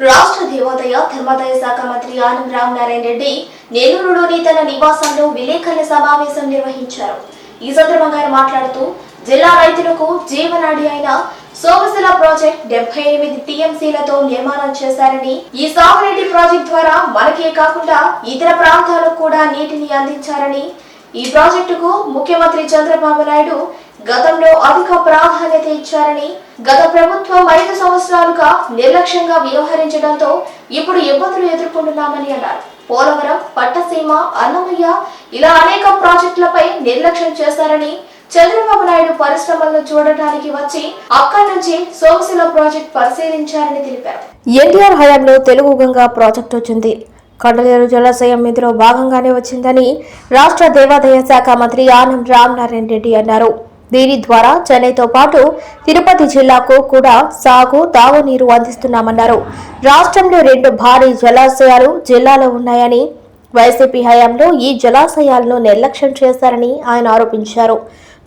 రాష్ట్ర దేవాదాయ ధర్మాదాయ శాఖ మంత్రి ఆనం రామ్ నారాయణ రెడ్డి నెల్లూరులోని తన నివాసంలో విలేకరుల సమావేశం నిర్వహించారు. ఈ సందర్భంగా ఆయన మాట్లాడుతూ జిల్లా రైతులకు జీవనాడి అయిన సోమశిల ప్రాజెక్ట్ డెబ్బై ఎనిమిది టీఎంసీలతో నిర్మాణం చేశారని ఈ సాగునీటి ప్రాజెక్ట్ ద్వారా మనకే కాకుండా ఇతర ప్రాంతాలకు కూడా నీటిని అందించారని ఈ ప్రాజెక్టుకు ముఖ్యమంత్రి చంద్రబాబు నాయుడు గతంలో అధిక ప్రాధాన్యత ఇచ్చారని గత ప్రభుత్వం ఐదు సంవత్సరాలుగా నిర్లక్ష్యంగా వ్యవహరించడంతో ఇప్పుడు ఇబ్బందులు ఎదుర్కొంటున్నామని అన్నారు. పోలవరం పట్టసీమ అన్నమయ్య ఇలా అనేక ప్రాజెక్టులపై నిర్లక్ష్యం చేశారని చంద్రబాబు నాయుడు పరిశ్రమలను చూడటానికి వచ్చి అక్కడి నుంచి సోమశిల ప్రాజెక్ట్ పరిశీలించారని తెలిపారు. ఎన్టీఆర్ హయాంలో తెలుగు గంగా ప్రాజెక్ట్ వచ్చింది. కండలేరు జలాశయం ఇందులో భాగంగానే వచ్చిందని రాష్ట్ర దేవాదాయ శాఖ మంత్రి ఆనం రామ్ నారాయణ రెడ్డి అన్నారు. దీని ద్వారా చెన్నైతో పాటు తిరుపతి జిల్లాకు కూడా సాగు తాగునీరు అందిస్తున్నామన్నారు. రాష్ట్రంలో రెండు భారీ జలాశయాలు జిల్లాలో ఉన్నాయని వైసీపీ హయాంలో ఈ జలాశయాలను నిర్లక్ష్యం చేశారని ఆయన ఆరోపించారు.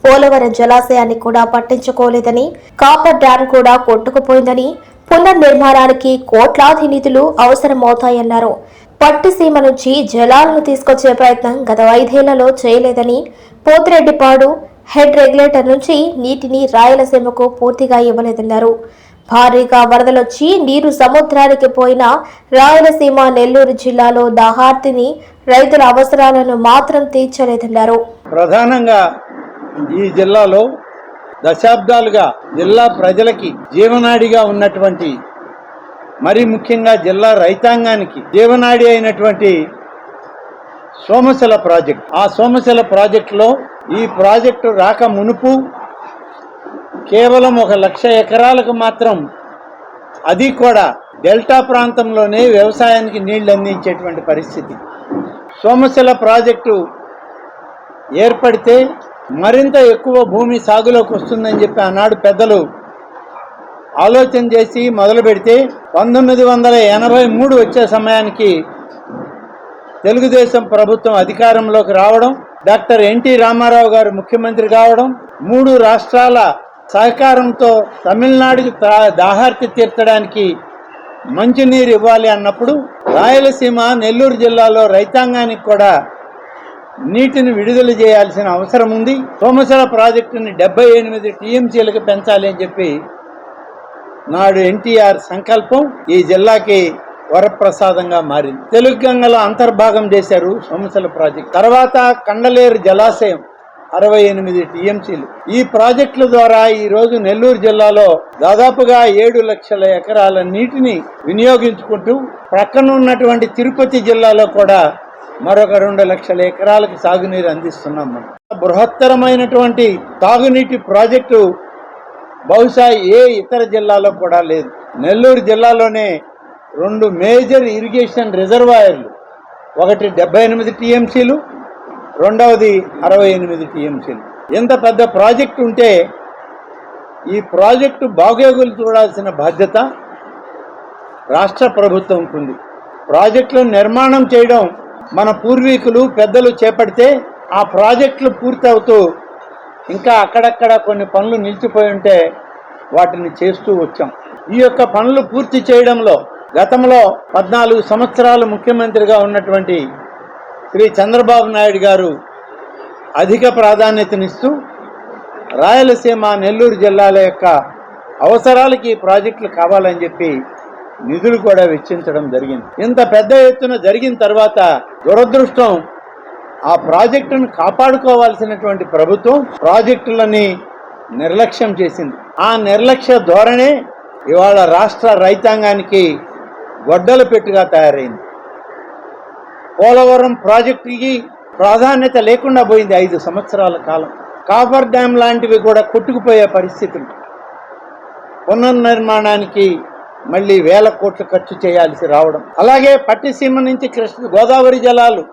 పోలవరం జలాశయాన్ని కూడా పట్టించుకోలేదని కాపర్ డ్యాం కూడా కొట్టుకుపోయిందని పునర్నిర్మాణానికి కోట్లాది నిధులు అవసరమవుతాయన్నారు. పట్టిసీమ నుంచి జలాలను తీసుకొచ్చే ప్రయత్నం గత ఐదేళ్ళలో చేయలేదని పోతిరెడ్డిపాడు హెడ్ రెగ్యులేటర్ నుంచి నీటిని రాయలసీమకు పూర్తిగా ఇవ్వలేదన్నారు. భారీగా వరదలొచ్చి నీరు సముద్రానికి పోయిన రాయలసీమ నెల్లూరు జిల్లాలో దాహార్తిని రైతుల అవసరాలను మాత్రం తీర్చలేదన్నారు. ప్రధానంగా ఈ జిల్లాలో దశాబ్దాలుగా జిల్లా ప్రజలకి జీవనాడిగా ఉన్నటువంటి మరి ముఖ్యంగా జిల్లా రైతాంగానికి జీవనాడి అయినటువంటి సోమశిల ప్రాజెక్ట్. ఆ సోమశిల ప్రాజెక్టులో ఈ ప్రాజెక్టు రాక మునుపు కేవలం ఒక లక్ష ఎకరాలకు మాత్రం అది కూడా డెల్టా ప్రాంతంలోనే వ్యవసాయానికి నీళ్ళు అందించేటువంటి పరిస్థితి. సోమశిల ప్రాజెక్టు ఏర్పడితే మరింత ఎక్కువ భూమి సాగులోకి వస్తుందని చెప్పి ఆనాడు పెద్దలు ఆలోచన చేసి మొదలు పెడితే పంతొమ్మిది వందల ఎనభై మూడు వచ్చే సమయానికి తెలుగుదేశం ప్రభుత్వం అధికారంలోకి రావడం డాక్టర్ ఎన్టీ రామారావు గారు ముఖ్యమంత్రి కావడం మూడు రాష్ట్రాల సహకారంతో తమిళనాడుకి దాహార్తి తీర్చడానికి మంచినీరు ఇవ్వాలి అన్నప్పుడు రాయలసీమ నెల్లూరు జిల్లాలో రైతాంగానికి కూడా నీటిని విడుదల చేయాల్సిన అవసరం ఉంది. సోమసర ప్రాజెక్టుని డెబ్బై ఎనిమిది టీఎంసీలకు పెంచాలి అని చెప్పి నాడు ఎన్టీఆర్ సంకల్పం ఈ జిల్లాకి వరప్రసాదంగా మారింది. తెలుగు గంగలో అంతర్భాగం చేశారు సోమసల ప్రాజెక్ట్. తర్వాత కండలేరు జలాశయం అరవై ఎనిమిది టీఎంసీలు. ఈ ప్రాజెక్టుల ద్వారా ఈ రోజు నెల్లూరు జిల్లాలో దాదాపుగా ఏడు లక్షల ఎకరాల నీటిని వినియోగించుకుంటూ ప్రక్కన ఉన్నటువంటి తిరుపతి జిల్లాలో కూడా మరొక రెండు లక్షల ఎకరాలకు సాగునీరు అందిస్తున్నాం మనం. బృహత్తరమైనటువంటి తాగునీటి ప్రాజెక్టు బహుశా ఏ ఇతర జిల్లాలో కూడా లేదు. నెల్లూరు జిల్లాలోనే రెండు మేజర్ ఇరిగేషన్ రిజర్వాయర్లు. ఒకటి డెబ్బై ఎనిమిది టీఎంసీలు రెండవది అరవై ఎనిమిది టీఎంసీలు. ఇంత పెద్ద ప్రాజెక్ట్ ఉంటే ఈ ప్రాజెక్టు బాగోగులు చూడాల్సిన బాధ్యత రాష్ట్ర ప్రభుత్వంకు ఉంది. ప్రాజెక్టులు నిర్మాణం చేయడం మన పూర్వీకులు పెద్దలు చేపడితే ఆ ప్రాజెక్టులు పూర్తవుతూ ఇంకా అక్కడక్కడ కొన్ని పనులు నిలిచిపోయి ఉంటే వాటిని చేస్తూ వచ్చాం. ఈ యొక్క పనులు పూర్తి చేయడంలో గతంలో పద్నాలుగు సంవత్సరాలు ముఖ్యమంత్రిగా ఉన్నటువంటి శ్రీ చంద్రబాబు నాయుడు గారు అధిక ప్రాధాన్యతనిస్తూ రాయలసీమ నెల్లూరు జిల్లాల యొక్క అవసరాలకి ప్రాజెక్టులు కావాలని చెప్పి నిధులు కూడా వెచ్చించడం జరిగింది. ఇంత పెద్ద ఎత్తున జరిగిన తర్వాత దురదృష్టం ఆ ప్రాజెక్టును కాపాడుకోవాల్సినటువంటి ప్రభుత్వం ప్రాజెక్టులని నిర్లక్ష్యం చేసింది. ఆ నిర్లక్ష్య ధోరణే ఇవాళ రాష్ట్ర రైతాంగానికి గొడ్డల పెట్టుగా తయారైంది. పోలవరం ప్రాజెక్టుకి ప్రాధాన్యత లేకుండా పోయింది ఐదు సంవత్సరాల కాలం. కాపర్ డ్యామ్ లాంటివి కూడా కొట్టుకుపోయే పరిస్థితులు. పునర్నిర్మాణానికి మళ్ళీ వేల కోట్లు ఖర్చు చేయాల్సి రావడం. అలాగే పట్టిసీమ నుంచి కృష్ణ గోదావరి జలాలు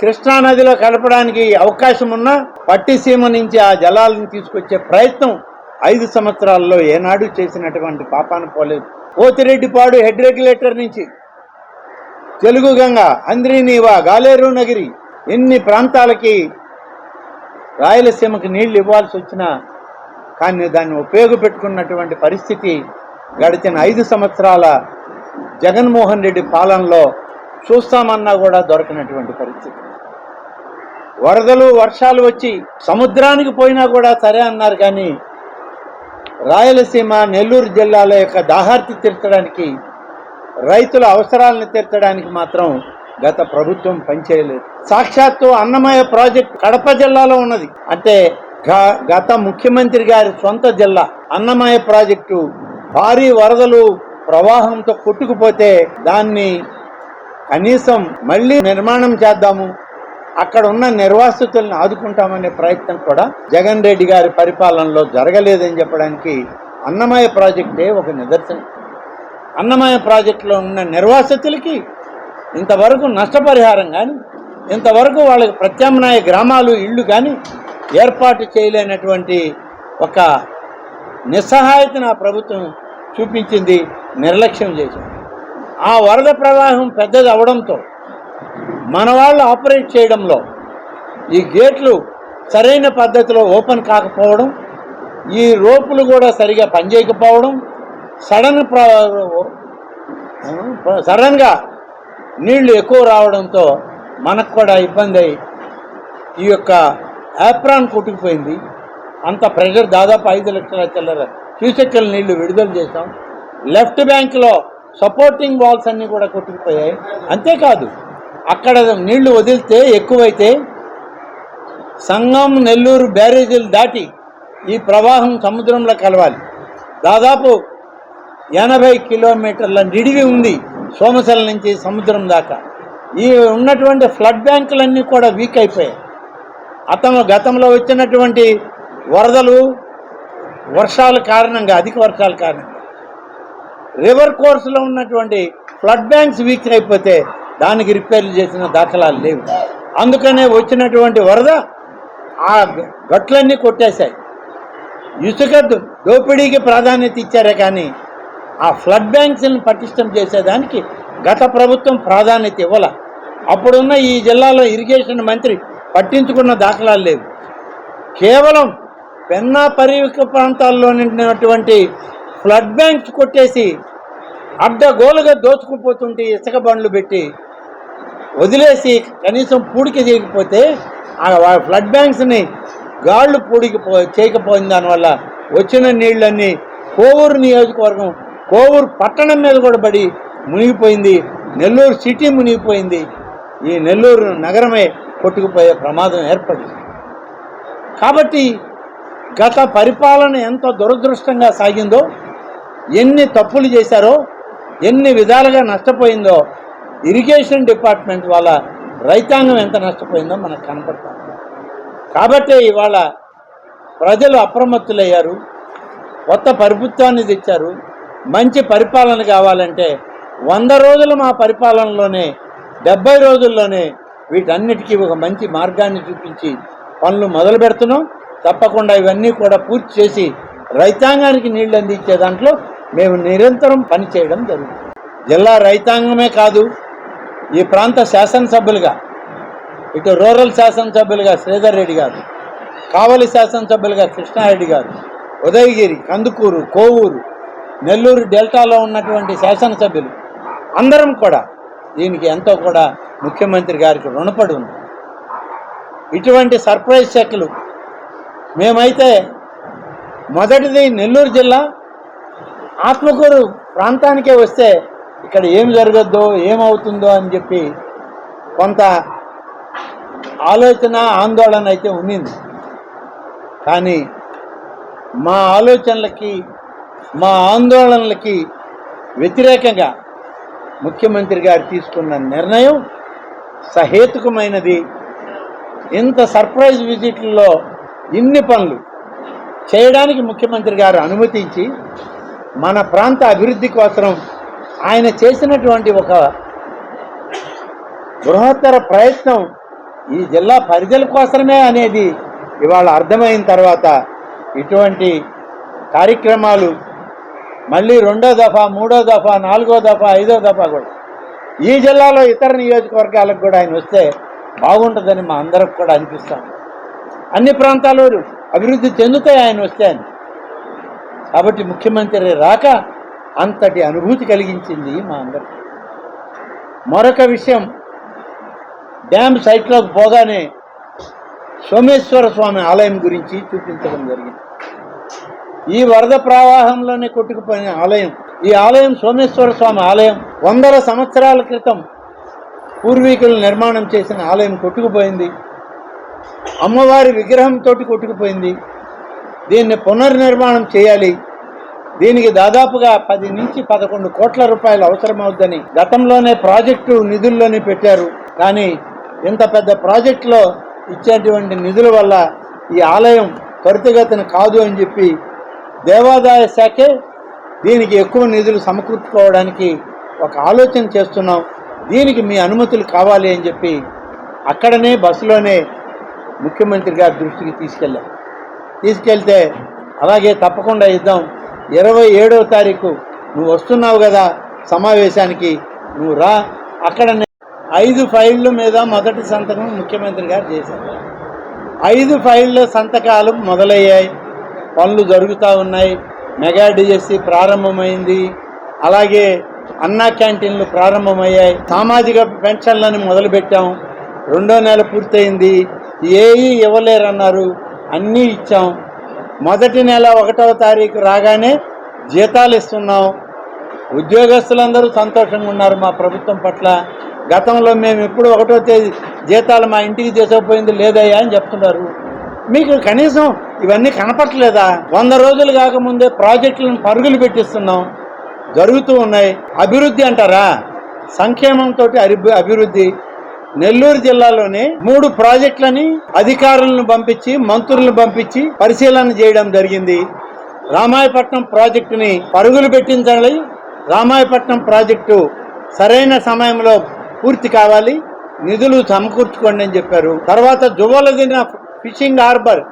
కృష్ణానదిలో కలపడానికి అవకాశం ఉన్నా పట్టిసీమ నుంచి ఆ జలాలను తీసుకొచ్చే ప్రయత్నం ఐదు సంవత్సరాల్లో ఏనాడు చేసినటువంటి పాపాన పోలేదు. పోతిరెడ్డిపాడు హెడ్ రెగ్యులేటర్ నుంచి. తెలుగు గంగ అంద్రినీవా గాలేరు నగిరి ఎన్ని ప్రాంతాలకి రాయలసీమకి నీళ్ళు ఇవ్వాల్సి వచ్చినా కానీ దాన్ని ఉపయోగపెట్టుకున్నటువంటి పరిస్థితి గడిచిన ఐదు సంవత్సరాల జగన్మోహన్ రెడ్డి పాలనలో చూస్తామన్నా కూడా దొరకనటువంటి పరిస్థితి. వరదలు వర్షాలు వచ్చి సముద్రానికి పోయినా కూడా సరే అన్నారు కానీ రాయలసీమ నెల్లూరు జిల్లాల యొక్క దాహార్తి తీర్చడానికి రైతుల అవసరాలను తీర్చడానికి మాత్రం గత ప్రభుత్వం పనిచేయలేదు. సాక్షాత్తు అన్నమయ్య ప్రాజెక్ట్ కడప జిల్లాలో ఉన్నది. అంటే గ- గత ముఖ్యమంత్రి గారి సొంత జిల్లా అన్నమయ్య ప్రాజెక్టు భారీ వరదలు ప్రవాహంతో కొట్టుకుపోతే దాన్ని కనీసం మళ్ళీ నిర్మాణం చేద్దాము అక్కడ ఉన్న నిర్వాసితుల్ని ఆదుకుంటామనే ప్రయత్నం కూడా జగన్ రెడ్డి గారి పరిపాలనలో జరగలేదని చెప్పడానికి అన్నమయ ప్రాజెక్టే ఒక నిదర్శనం. అన్నమయ ప్రాజెక్టులో ఉన్న నిర్వాసితులకి ఇంతవరకు నష్టపరిహారం కానీ ఇంతవరకు వాళ్ళకి ప్రత్యామ్నాయ గ్రామాలు ఇళ్ళు కానీ ఏర్పాటు చేయలేనటువంటి ఒక నిస్సహాయతను ఆ ప్రభుత్వం చూపించింది నిర్లక్ష్యం చేసింది. ఆ వరద ప్రవాహం పెద్దది అవడంతో మన వాళ్ళు ఆపరేట్ చేయడంలో ఈ గేట్లు సరైన పద్ధతిలో ఓపెన్ కాకపోవడం ఈ రోపులు కూడా సరిగా పనిచేయకపోవడం సడన్ సడన్గా నీళ్ళు ఎక్కువ రావడంతో మనకు కూడా ఇబ్బంది అయ్యి ఈ యొక్క యాప్రాన్ కొట్టుకుపోయింది. అంత ప్రెషర్ దాదాపు ఐదు లక్షల చిల్లర క్యూసెక్కల నీళ్ళు విడుదల చేశాం. లెఫ్ట్ బ్యాంక్లో సపోర్టింగ్ వాల్స్ అన్నీ కూడా కొట్టుకుపోయాయి. అంతేకాదు అక్కడ నీళ్ళు వదిలితే ఎక్కువైతే సంగం నెల్లూరు బ్యారేజీలు దాటి ఈ ప్రవాహం సముద్రంలో కలవాలి. దాదాపు ఎనభై కిలోమీటర్ల నిడివి ఉంది సోమశల నుంచి సముద్రం దాకా. ఈ ఉన్నటువంటి ఫ్లడ్ బ్యాంకులన్నీ కూడా వీక్ అయిపోయాయి. అతను గతంలో వచ్చినటువంటి వరదలు వర్షాల కారణంగా అధిక వర్షాల కారణంగా. రివర్ కోర్సులో ఉన్నటువంటి ఫ్లడ్ బ్యాంక్స్ వీక్ అయిపోతే దానికి రిపేర్లు చేసిన దాఖలాలు లేవు. అందుకనే వచ్చినటువంటి వరద ఆ గట్లన్నీ కొట్టేశాయి. ఇసుక దోపిడీకి ప్రాధాన్యత ఇచ్చారే కానీ ఆ ఫ్లడ్ బ్యాంక్స్ని పటిష్టం చేసేదానికి గత ప్రభుత్వం ప్రాధాన్యత ఇవ్వాల. అప్పుడున్న ఈ జిల్లాలో ఇరిగేషన్ మంత్రి పట్టించుకున్న దాఖలాలు లేవు. కేవలం పెన్నా పరివిక ప్రాంతాల్లో నిండినటువంటి ఫ్లడ్ బ్యాంక్స్ కొట్టేసి అడ్డగోలుగా దోచుకుపోతుంటే ఇసుక బండ్లు పెట్టి వదిలేసి కనీసం పూడికి చేయకపోతే ఆ ఫ్లడ్ బ్యాంక్స్ని గాళ్ళు పూడికి పో చేయకపోయిన దానివల్ల వచ్చిన నీళ్ళన్నీ కోవూరు నియోజకవర్గం కోవూరు పట్టణం మీద కూడా పడి మునిగిపోయింది. నెల్లూరు సిటీ మునిగిపోయింది. ఈ నెల్లూరు నగరమే కొట్టుకుపోయే ప్రమాదం ఏర్పడింది. కాబట్టి గత పరిపాలన ఎంత దురదృష్టంగా సాగిందో ఎన్ని తప్పులు చేశారో ఎన్ని విధాలుగా నష్టపోయిందో ఇరిగేషన్ డిపార్ట్మెంట్ వాళ్ళ రైతాంగం ఎంత నష్టపోయిందో మనకు కనపడుతుంది కాబట్టే ఇవాళ ప్రజలు అప్రమత్తులయ్యారు కొత్త ప్రభుత్వాన్ని తెచ్చారు మంచి పరిపాలన కావాలంటే వంద రోజులు మా పరిపాలనలోనే డెబ్బై రోజుల్లోనే వీటన్నిటికీ ఒక మంచి మార్గాన్ని చూపించి పనులు మొదలు పెడుతున్నాం. తప్పకుండా ఇవన్నీ కూడా పూర్తి చేసి రైతాంగానికి నీళ్ళు అందించే దాంట్లో మేము నిరంతరం పనిచేయడం జరుగుతుంది. జిల్లా రైతాంగమే కాదు ఈ ప్రాంత శాసనసభ్యులుగా ఇటు రూరల్ శాసనసభ్యులుగా శ్రీధర్ రెడ్డి గారు కావలి శాసనసభ్యులుగా కృష్ణారెడ్డి గారు ఉదయగిరి కందుకూరు కోవూరు నెల్లూరు డెల్టాలో ఉన్నటువంటి శాసనసభ్యులు అందరం కూడా దీనికి ఎంతో కూడా ముఖ్యమంత్రి గారికి రుణపడి ఉంది ఇటువంటి సర్ప్రైజ్ చెక్లు మేమైతే మొదటిది నెల్లూరు జిల్లా ఆత్మకూరు ప్రాంతానికే వస్తే ఇక్కడ ఏం జరగద్దో ఏమవుతుందో అని చెప్పి కొంత ఆలోచన ఆందోళన అయితే ఉండింది కానీ మా ఆలోచనలకి మా ఆందోళనలకి వ్యతిరేకంగా ముఖ్యమంత్రి గారు తీసుకున్న నిర్ణయం సహేతుకమైనది. ఇంత సర్ప్రైజ్ విజిట్లలో ఇన్ని పనులు చేయడానికి ముఖ్యమంత్రి గారు అనుమతించి మన ప్రాంత అభివృద్ధి కోసం ఆయన చేసినటువంటి ఒక బృహత్తర ప్రయత్నం ఈ జిల్లా పరిధుల కోసమే అనేది ఇవాళ అర్థమైన తర్వాత ఇటువంటి కార్యక్రమాలు మళ్ళీ రెండో దఫా మూడో దఫా నాలుగో దఫా ఐదో దఫా కూడా. ఈ జిల్లాలో ఇతర నియోజకవర్గాలకు కూడా ఆయన వస్తే బాగుంటుందని మా అందరికి కూడా అనిపిస్తాం. అన్ని ప్రాంతాలు అభివృద్ధి చెందుతాయి ఆయన వస్తే అని. కాబట్టి ముఖ్యమంత్రి రాక అంతటి అనుభూతి కలిగించింది మా అందరికి. మరొక విషయం డ్యామ్ సైట్లోకి పోగానే సోమేశ్వర స్వామి ఆలయం గురించి చూపించడం జరిగింది. ఈ వరద ప్రవాహంలోనే కొట్టుకుపోయిన ఆలయం ఈ ఆలయం సోమేశ్వర స్వామి ఆలయం వందల సంవత్సరాల క్రితం పూర్వీకులు నిర్మాణం చేసిన ఆలయం కొట్టుకుపోయింది. అమ్మవారి విగ్రహంతో కొట్టుకుపోయింది. దీన్ని పునర్నిర్మాణం చేయాలి. దీనికి దాదాపుగా పది నుంచి పదకొండు కోట్ల రూపాయలు అవసరమవుద్దని గతంలోనే ప్రాజెక్టు నిధుల్లోనే పెట్టారు. కానీ ఇంత పెద్ద ప్రాజెక్టులో ఇచ్చేటువంటి నిధుల వల్ల ఈ ఆలయం త్వరితగతిన కాదు అని చెప్పి దేవాదాయ శాఖే దీనికి ఎక్కువ నిధులు సమకూర్చుకోవడానికి ఒక ఆలోచన చేస్తున్నాం. దీనికి మీ అనుమతులు కావాలి అని చెప్పి అక్కడనే బస్సులోనే ముఖ్యమంత్రి గారి దృష్టికి తీసుకెళ్ళాం. తీసుకెళ్తే అలాగే తప్పకుండా ఇద్దాం. ఇరవై ఏడవ తారీఖు నువ్వు వస్తున్నావు కదా సమావేశానికి నువ్వు రా. అక్కడ ఐదు ఫైళ్ళ మీద మొదటి సంతకం ముఖ్యమంత్రి గారు చేశారు. ఐదు ఫైళ్ళ సంతకాలు మొదలయ్యాయి. పనులు జరుగుతూ ఉన్నాయి. మెగా డిఎస్సి ప్రారంభమైంది. అలాగే అన్నా క్యాంటీన్లు ప్రారంభమయ్యాయి. సామాజిక పెన్షన్లను మొదలుపెట్టాం. రెండో నెల పూర్తయింది. ఏవి ఇవ్వలేరన్నారు. అన్నీ ఇచ్చాం. మొదటి నెల ఒకటవ తారీఖు రాగానే జీతాలు ఇస్తున్నాం. ఉద్యోగస్తులందరూ సంతోషంగా ఉన్నారు మా ప్రభుత్వం పట్ల. గతంలో మేము ఎప్పుడు ఒకటో తేదీ జీతాలు మా ఇంటికి తీసుకుపోయింది లేదయ్యా అని చెప్తున్నారు. మీకు కనీసం ఇవన్నీ కనపట్లేదా వంద రోజులు కాకముందే ప్రాజెక్టులను పరుగులు పెట్టిస్తున్నాం. జరుగుతూ ఉన్నాయి. అభివృద్ధి అంటారా? సంక్షేమంతో అభివృద్ధి. నెల్లూరు జిల్లాలోనే మూడు ప్రాజెక్టులని అధికారులను పంపించి మంత్రులను పంపించి పరిశీలన చేయడం జరిగింది. రామాయపట్నం ప్రాజెక్టుని పరుగులు పెట్టించాలి రామాయపట్నం ప్రాజెక్టు సరైన సమయంలో పూర్తి కావాలి. నిధులు సమకూర్చుకోండి అని చెప్పారు. తర్వాత జువ్వలదిన ఫిషింగ్ హార్బర్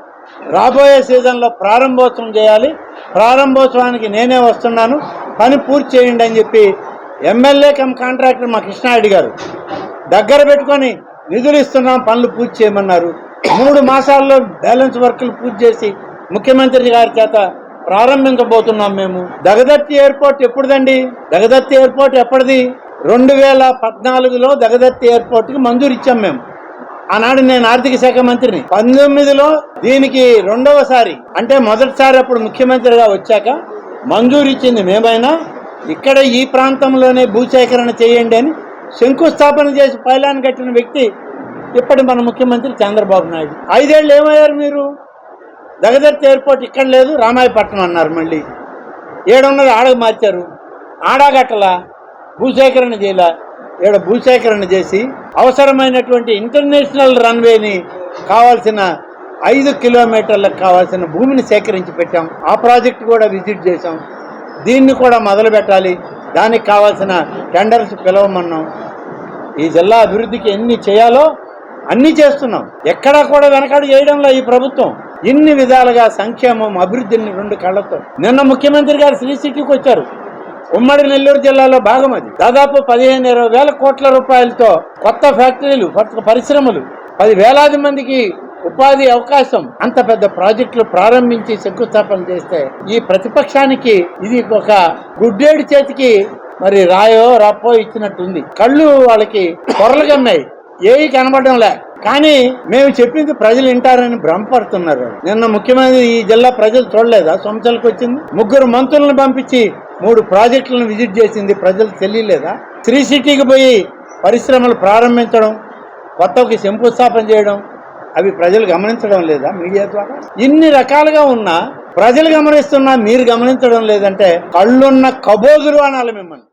రాబోయే సీజన్లో ప్రారంభోత్సవం చేయాలి. ప్రారంభోత్సవానికి నేనే వస్తున్నాను. పని పూర్తి చేయండి అని చెప్పి ఎమ్మెల్యే కమ్ కాంట్రాక్టర్ మా కృష్ణారెడ్డి గారు. దగ్గర పెట్టుకొని నిధులు ఇస్తున్నాం పనులు పూర్తి చేయమన్నారు. మూడు మాసాల్లో బ్యాలెన్స్ వర్కులు పూర్తి చేసి ముఖ్యమంత్రి గారి చేత ప్రారంభించబోతున్నాం మేము. దగదత్తి ఎయిర్పోర్ట్ ఎప్పుడుదండి? దగదత్తి ఎయిర్పోర్ట్ ఎప్పటిది? రెండు వేల పద్నాలుగులో దగదత్తి ఎయిర్పోర్ట్కి మంజూరు ఇచ్చాం మేము. ఆనాడు నేను ఆర్థిక శాఖ మంత్రిని. పంతొమ్మిదిలో దీనికి రెండవసారి అంటే మొదటిసారి అప్పుడు ముఖ్యమంత్రిగా వచ్చాక మంజూరు ఇచ్చింది మేమైనా. ఇక్కడ ఈ ప్రాంతంలోనే భూసేకరణ చేయండి అని శంకుస్థాపన చేసి పైలాన్ కట్టిన వ్యక్తి ఇప్పటి మన ముఖ్యమంత్రి చంద్రబాబు నాయుడు. ఐదేళ్ళు ఏమయ్యారు మీరు? దగదర్తి ఎయిర్పోర్ట్ ఇక్కడ లేదు రామాయపట్నం అన్నారు మళ్ళీ. ఏడున్నది ఆడకు మార్చారు. ఆడాగట్టల భూసేకరణ చేయాల? ఏడ భూసేకరణ చేసి అవసరమైనటువంటి ఇంటర్నేషనల్ రన్వేని కావాల్సిన ఐదు కిలోమీటర్లకు కావాల్సిన భూమిని సేకరించి పెట్టాం. ఆ ప్రాజెక్ట్ కూడా విజిట్ చేసాం దీన్ని కూడా మొదలు పెట్టాలి. దానికి కావాల్సిన టెండర్స్ పిలవమన్నాం. ఈ జిల్లా అభివృద్ధికి ఎన్ని చేయాలో అన్ని చేస్తున్నాం. ఎక్కడా కూడా వెనకాడు చేయడంలో ఈ ప్రభుత్వం. ఇన్ని విధాలుగా సంక్షేమం అభివృద్ధిని రెండు కళ్ళతో. నిన్న ముఖ్యమంత్రి గారు శ్రీ సిటీకి వచ్చారు. ఉమ్మడి నెల్లూరు జిల్లాలో భాగం అది. దాదాపు పదిహేను ఇరవై వేల కోట్ల రూపాయలతో కొత్త ఫ్యాక్టరీలు పరిశ్రమలు. పది వేలాది మందికి ఉపాధి అవకాశం అంత పెద్ద ప్రాజెక్టులు ప్రారంభించి శంకుస్థాపన చేస్తే ఈ ప్రతిపక్షానికి ఇది ఒక గుడ్డేడు చేతికి మరి రాయో రాపో ఇచ్చినట్టుంది. కళ్ళు వాళ్ళకి పొరలు కమ్మాయి ఏవి కనబడడం లే. కానీ మేము చెప్పింది ప్రజలు వింటారని భ్రమపడుతున్నారు. నిన్న ముఖ్యమంత్రి ఈ జిల్లా ప్రజలు చూడలేదా? సొంతలకు వచ్చింది. ముగ్గురు మంత్రులను పంపించి మూడు ప్రాజెక్టులను విజిట్ చేసింది ప్రజలు తెలియలేదా? త్రీ సిటీకి పోయి పరిశ్రమలు ప్రారంభించడం కొత్తకి శంకుస్థాపన చేయడం అవి ప్రజలు గమనించడం లేదా మీడియా ద్వారా? ఇన్ని రకాలుగా ఉన్నా ప్రజలు గమనిస్తున్నా మీరు గమనించడం లేదంటే కళ్ళున్న కబోదులు అనాలి మిమ్మల్ని.